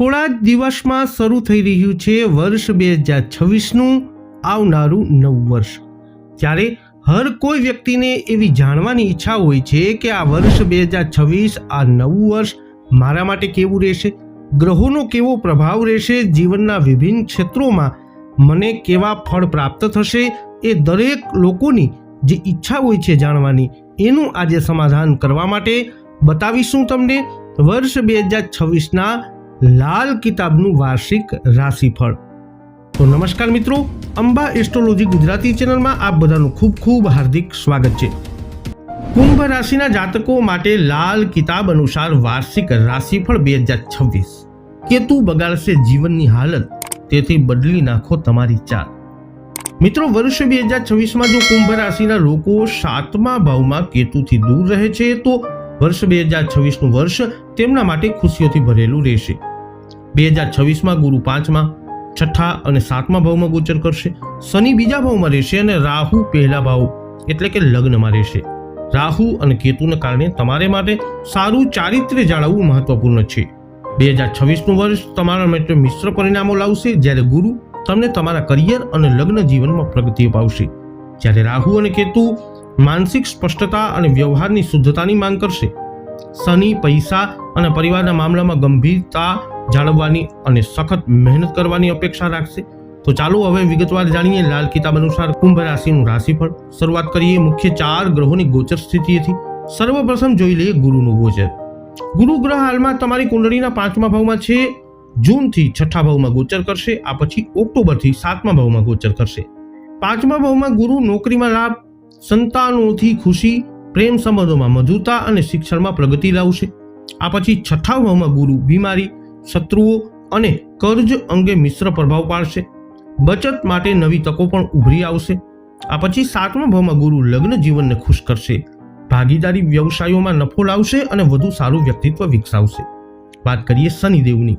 થોડા જ દિવસમાં શરૂ થઈ રહ્યું છે વર્ષ બે હજાર છવ્વીસનું આવનારું નવું વર્ષ. ત્યારે હર કોઈ વ્યક્તિને એવી જાણવાની ઈચ્છા હોય છે કે આ વર્ષ બે હજાર છવ્વીસ, આ નવું વર્ષ મારા માટે કેવું રહેશે? ગ્રહોનો કેવો પ્રભાવ રહેશે? જીવનના વિભિન્ન ક્ષેત્રોમાં મને કેવા ફળ પ્રાપ્ત થશે? એ દરેક લોકોની જે ઈચ્છા હોય છે જાણવાની, એનું આજે સમાધાન કરવા માટે બતાવીશું તમને. વર્ષ બે હજાર છવ્વીસના લાલ કિતાબનું વાર્ષિક રાશિફળ. તો નમસ્કાર મિત્રો, અંબા એસ્ટ્રોલોજી ગુજરાતી ચેનલમાં આપ બધાનું ખૂબ ખૂબ હાર્દિક સ્વાગત છે. કુંભ રાશિના જાતકો માટે લાલ કિતાબ અનુસાર વાર્ષિક રાશિફળ બે હજાર છવ્વીસ. કેતુ બગાડશે જીવનની હાલત, તેથી બદલી નાખો તમારી ચાલ. મિત્રો, વર્ષ બે હજાર છવ્વીસમાં જો કુંભ રાશિના લોકો સાતમા ભાવમાં કેતુથી દૂર રહે છે, તો વર્ષ બે હજાર છવ્વીસનું વર્ષ તેમના માટે ખુશીઓથી ભરેલું રહેશે. બે હજાર છવ્વીસમાં ગુરુ પાંચમાં, છઠ્ઠા અને સાતમા ભાવમાં ગોચર કરશે. શનિ બીજા ભાવમાં રહેશે અને રાહુ પહેલા ભાવ, એટલે કે લગ્નમાં રહેશે. રાહુ અને કેતુને કારણે તમારે માટે સારું ચારિત્ર્ય જાળવવું મહત્વપૂર્ણ છે. બે હજાર છવ્વીસનું વર્ષ તમારા માટે મિશ્ર પરિણામો લાવશે. જ્યારે ગુરુ તમને તમારા કરિયર અને લગ્ન જીવનમાં પ્રગતિ અપાવશે. જ્યારે રાહુ અને કેતુ માનસિક સ્પષ્ટતા અને વ્યવહારની શુદ્ધતાની માંગ કરશે શનિ પૈસા અને પરિવારના મામલામાં ગંભીરતા જાળવવાની અને સખત મહેનત કરવાની અપેક્ષા રાખશે. તો ચાલો હવે વિગતવાર જાણીએ લાલ કિતાબ અનુસાર કુંભ રાશિનું રાશિફળ. શરૂઆત કરીએ મુખ્ય ચાર ગ્રહોની ગોચર સ્થિતિથી સર્વપ્રથમ જોઈ લઈએ ગુરુનું ગોચર. ગુરુ ગ્રહ હાલમાં તમારી કુંડળીના પાંચમા ભાવમાં છે. જૂનથી છઠ્ઠા ભાવમાં ગોચર કરશે, આ પછી ઓક્ટોબરથી સાતમા ભાવમાં ગોચર કરશે. પાંચમા ભાવમાં ગુરુ નોકરીમાં લાભ, સંતાનોથી ખુશી પ્રેમ સંબંધોમાં મધુરતા અને શિક્ષણમાં પ્રગતિ લાવશે. આ પછી છઠ્ઠા ભાવમાં ગુરુ બીમારી, શત્રુઓ અને કર્જ અંગે મિશ્ર પ્રભાવ પાડશે. બચત માટે નવી તકો પણ ઉભરી આવશે. આ પછી સાતમા ભાવમાં ગુરુ લગ્ન જીવનને ખુશ કરશે. ભાગીદારી વ્યવસાયોમાં નફો લાવશે અને વધુ સારું વ્યક્તિત્વ વિકસાવશે. વાત કરીએ શનિદેવની.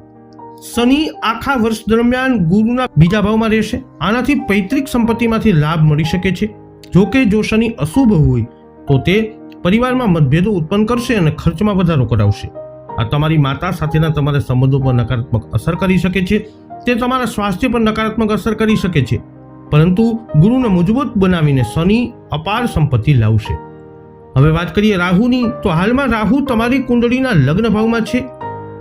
શનિ આખા વર્ષ દરમિયાન ગુરુના બીજા ભાવમાં રહેશે. આનાથી પૈતૃક સંપત્તિમાંથી લાભ મળી શકે છે. જોકે જો શનિ અશુભ હોય તો તે પરિવારમાં મતભેદો ઉત્પન્ન કરશે અને ખર્ચમાં વધારો કરાવશે. આ તમારી માતા સાથેના તમારા સંબંધો પર નકારાત્મક અસર કરી શકે છે. તે તમારા સ્વાસ્થ્ય પર નકારાત્મક અસર કરી શકે છે. પરંતુ ગુરુને મજબૂત બનાવીને શનિ અપાર સંપત્તિ લાવશે. હવે વાત કરીએ રાહુની, તો હાલમાં રાહુ તમારી કુંડળીના લગ્ન ભાવમાં છે.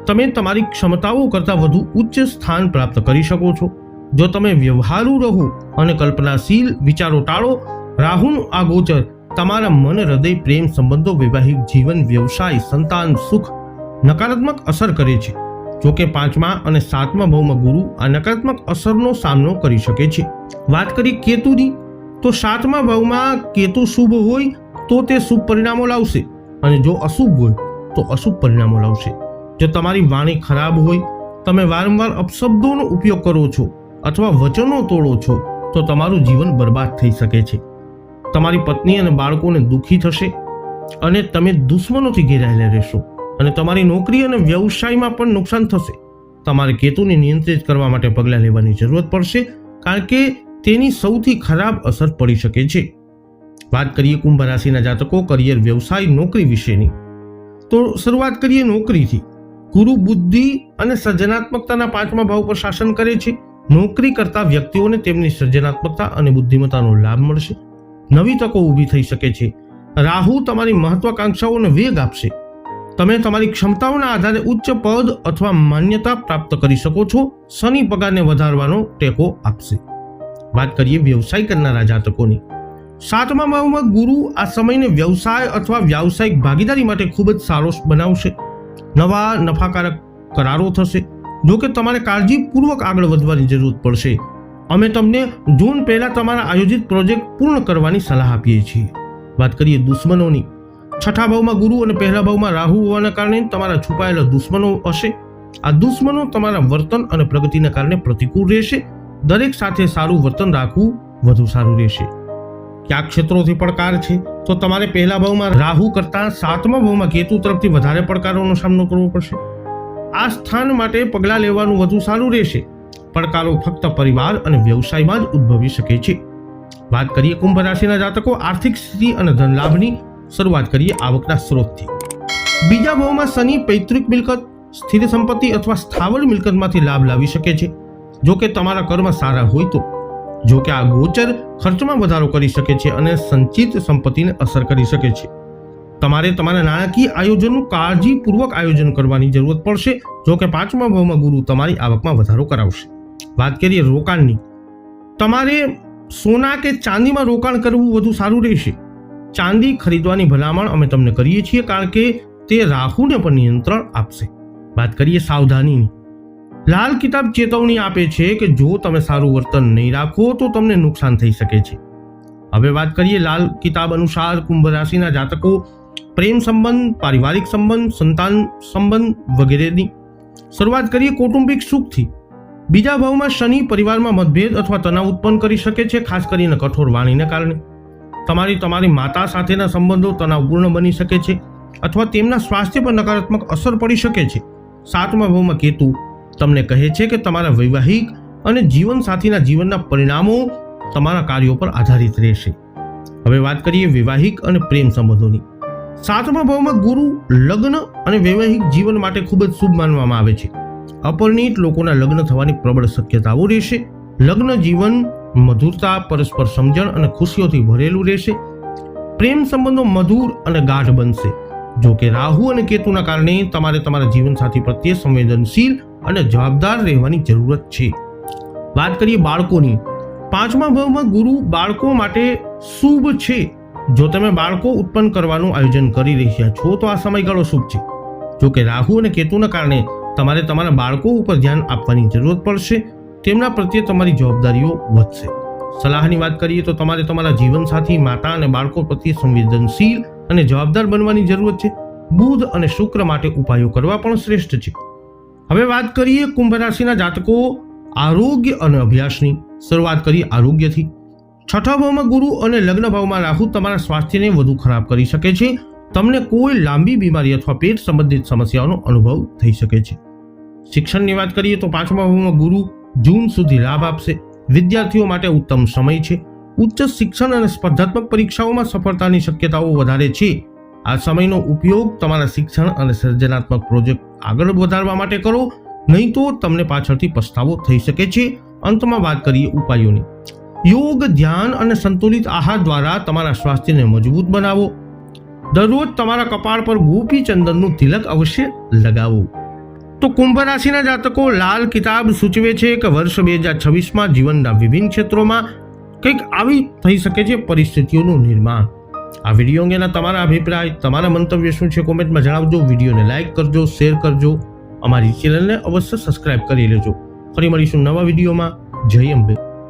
તમે તમારી ક્ષમતાઓ કરતાં વધુ ઉચ્ચ સ્થાન પ્રાપ્ત કરી શકો છો. જો તમે વ્યવહારુ રહો અને કલ્પનાશીલ વિચારો ટાળો, રાહુનું આ ગોચર તમારા મન, હૃદય, પ્રેમ સંબંધો, વૈવાહિક જીવન, વ્યવસાય, સંતાન, સુખ નકારાત્મક અસર કરે છે. જોકે પાંચમા અને સાતમા ભાવમાં ગુરુ આ નકારાત્મક અસરનો સામનો કરી શકે છે. વાત કરી કેતુની, તો સાતમા ભાવમાં કેતુ શુભ હોય તો તે શુભ પરિણામો લાવશે અને જો અશુભ હોય તો અશુભ પરિણામો લાવશે. જો તમારી વાણી ખરાબ હોય, તમે વારંવાર અપશબ્દોનો ઉપયોગ કરો છો અથવા વચનો તોડો છો, તો તમારું જીવન બરબાદ થઈ શકે છે. તમારી પત્ની અને બાળકોને દુઃખી થશે અને તમે દુશ્મનોથી ઘેરાયેલા રહેશો અને તમારી નોકરી અને વ્યવસાયમાં પણ નુકસાન થશે. તમારે કેતુને નિયંત્રિત કરવા માટે પગલાં લેવાની જરૂરત પડશે કારણ કે તેની સૌથી ખરાબ અસર પડી શકે છે. વાત કરીએ કુંભ રાશિના જાતકો, કરિયર, વ્યવસાય, નોકરી વિશેની. તો શરૂઆત કરીએ નોકરીથી. ગુરુ બુદ્ધિ અને સર્જનાત્મકતાના પાંચમા ભાવ પર શાસન કરે છે. નોકરી કરતા વ્યક્તિઓને તેમની સર્જનાત્મકતા અને બુદ્ધિમત્તાનો લાભ મળશે. નવી તકો ઊભી થઈ શકે છે. રાહુ તમારી મહત્વાકાંક્ષાઓને વેગ આપશે. તમે તમારી ક્ષમતાઓના આધારે ઉચ્ચ પદ અથવા માન્યતા પ્રાપ્ત કરી શકો છો. શનિ પગારને વધારવાનો ટેકો આપશે. વાત કરીએ વ્યવસાય કરનારા જાતકોની. સાતમા ભાવમાં ગુરુ આ સમયને વ્યવસાય અથવા વ્યાવસાયિક ભાગીદારી માટે ખૂબ જ સારો બનાવશે. નવા નફાકારક કરારો થશે. જો કે તમારે કાળજીપૂર્વક આગળ વધવાની જરૂર પડશે. અમે તમને જૂન પહેલા તમારા આયોજિત પ્રોજેક્ટ પૂર્ણ કરવાની સલાહ આપીએ છીએ. વાત કરીએ દુશ્મનોની. છઠ્ઠા ભાવમાં ગુરુ અને પહેલા ભાવમાં રાહુ હોવાના કારણે તમારા છુપાયેલા દુશ્મનો હશે. આ દુશ્મનો તમારા વર્તન અને પ્રગતિના કારણે પ્રતિકૂળ રહેશે. દરેક સાથે સારું વર્તન રાખવું વધુ સારું રહેશે. કયા ક્ષેત્રોથી પડકાર છે? તો તમારે પહેલા ભાવમાં રાહુ કરતા સાતમા ભાવમાં કેતુ તરફથી વધારે પડકારોનો સામનો કરવો પડશે. આ સ્થાન માટે પગલાં લેવાનું વધુ સારું રહેશે. પડકારો ફક્ત પરિવાર અને વ્યવસાયમાં જ ઉદ્ભવી શકે છે. વાત કરીએ કુંભ રાશિના જાતકો, આર્થિક સ્થિતિ અને ધન લાભની શરૂઆત કરીએ આવકના સ્ત્રોતથી બીજા ભાવમાં શનિ પૈતૃક મિલકત, સ્થિર સંપત્તિ અથવા સ્થાવર મિલકતમાંથી લાભ લાવી શકે છે. જો કે તમારા કર્મ સારા હોય તો. જો કે આ ગોચર ખર્ચમાં વધારો કરી શકે છે અને સંચિત સંપત્તિને અસર કરી શકે છે. તમારે તમારા નાણાકીય આયોજનનું કાળજીપૂર્વક આયોજન કરવાની જરૂરત પડશે. જો કે પાંચમા ભાવમાં ગુરુ તમારી આવકમાં વધારો કરાવશે. વાત કરીએ રોકાણની. તમારે સોના કે ચાંદીમાં રોકાણ કરવું વધુ સારું રહેશે. ચાંદી ખરીદવાની ભલામણ અમે તમને કરીએ છીએ કારણ કે તે રાહુને પણ નિયંત્રણ આપશે. વાત કરીએ સાવધાનીની. લાલ કિતાબ ચેતવણી આપે છે કે જો તમે સારું વર્તન નહીં રાખો તો તમને નુકસાન થઈ શકે છે. હવે વાત કરીએ લાલ કિતાબ અનુસાર કુંભ રાશિના જાતકો, પ્રેમ સંબંધ, પારિવારિક સંબંધ, સંતાન સંબંધ વગેરેની. શરૂઆત કરીએ કૌટુંબિક સુખથી. બીજા ભાવમાં શનિ પરિવારમાં મતભેદ અથવા તણાવ ઉત્પન્ન કરી શકે છે, ખાસ કરીને કઠોર વાણીને કારણે. તમારી તમારી માતા સાથેના સંબંધો તણાવપૂર્ણ બની શકે છે અથવા તેમના સ્વાસ્થ્ય પર નકારાત્મક અસર પડી શકે છે. સાતમા ભાવમાં કેતુ, તમને કહે છે કે તમારા વૈવાહિક અને જીવનસાથીના જીવનના પરિણામો તમારા કાર્યો પર આધારિત રહેશે. હવે વાત કરીએ વૈવાહિક અને પ્રેમ સંબંધોની. સાતમા ભાવમાં ગુરુ લગ્ન અને વૈવાહિક જીવન માટે ખૂબ જ શુભ માનવામાં આવે છે. અપરિણિત લોકોના લગ્ન થવાની પ્રબળ શક્યતાઓ રહેશે. લગ્ન જીવન, મધુરતા, પરસ્પર સમજણ અને ખુશીઓથી ભરેલું રહેશે. પ્રેમ સંબંધો મધુર અને ગાઢ બનશે. જો કે રાહુ અને કેતુના કારણે તમારે તમારા જીવનસાથી પ્રત્યે સંવેદનશીલ અને જવાબદાર રહેવાની જરૂરત છે. વાત કરીએ બાળકોની. પાંચમા ભાવમાં ગુરુ બાળકો માટે શુભ છે. જો તમે બાળકો ઉત્પન્ન કરવાનું આયોજન કરી રહ્યા છો, તો આ સમયગાળો શુભ છે. જો કે રાહુ અને કેતુના કારણે તમારે તમારા બાળકો ઉપર ધ્યાન આપવાની જરૂરત પડશે, તેમના પ્રત્યે તમારી જવાબદારીઓ વધશે. સલાહની વાત કરીએ તો તમારે તમારા જીવનસાથી માતા અને બાળકો પ્રત્યે સંવેદનશીલ અને જવાબદાર બનવાની જરૂરત છે. બુધ અને શુક્ર માટે ઉપાયો કરવા પણ શ્રેષ્ઠ છે. હવે વાત કરીએ કુંભ રાશિના જાતકો આરોગ્ય અને અભ્યાસની. શરૂઆત કરીએ આરોગ્યથી. છઠ્ઠા ભાવમાં ગુરુ અને લગ્ન ભાવમાં રાહુ તમારા સ્વાસ્થ્યને વધુ ખરાબ કરી શકે છે. તમને કોઈ લાંબી બીમારી અથવા પેટ સંબંધિત સમસ્યાઓનો અનુભવ થઈ શકે છે. શિક્ષણની વાત કરીએ તો પાંચમા ભાવમાં ગુરુ જૂન સુધી લાભ આપશે. વિદ્યાર્થીઓ માટે ઉત્તમ સમય છે. ઉચ્ચ શિક્ષણ અને સ્પર્ધાત્મક પરીક્ષાઓમાં સફળતાની શક્યતાઓ વધારે છે. આ સમયનો ઉપયોગ તમારા શિક્ષણ અને સર્જનાત્મક પ્રોજેક્ટ આગળ વધારવા માટે કરો. નહીં તો તમને પાછળથી પસ્તાવો થઈ શકે છે. અંતમાં વાત કરીએ ઉપાયોની. યોગ, ધ્યાન અને સંતુલિત આહાર દ્વારા તમારા સ્વાસ્થ્યને મજબૂત બનાવો. દરરોજ તમારા કપાળ પર ગોપી ચંદનનું તિલક અવશ્ય લગાવો. તો કુંભ રાશિના જાતકો લાલ કિતાબ સૂચવે છે કે વર્ષ બે હજાર છવ્વીસમાં જીવનના વિભિન્ન ક્ષેત્રોમાં કંઈક આવી થઈ શકે છે પરિસ્થિતિઓનું નિર્માણ. આ વીડિયો અંગેના તમારા અભિપ્રાય, તમારા મંતવ્ય શું છે કોમેન્ટમાં જણાવજો. વિડીયોને લાઇક કરજો, શેર કરજો. અમારી ચેનલને અવશ્ય સબસ્ક્રાઇબ કરી લેજો. ફરી મળીશું નવા વિડીયોમાં. જય અંબે.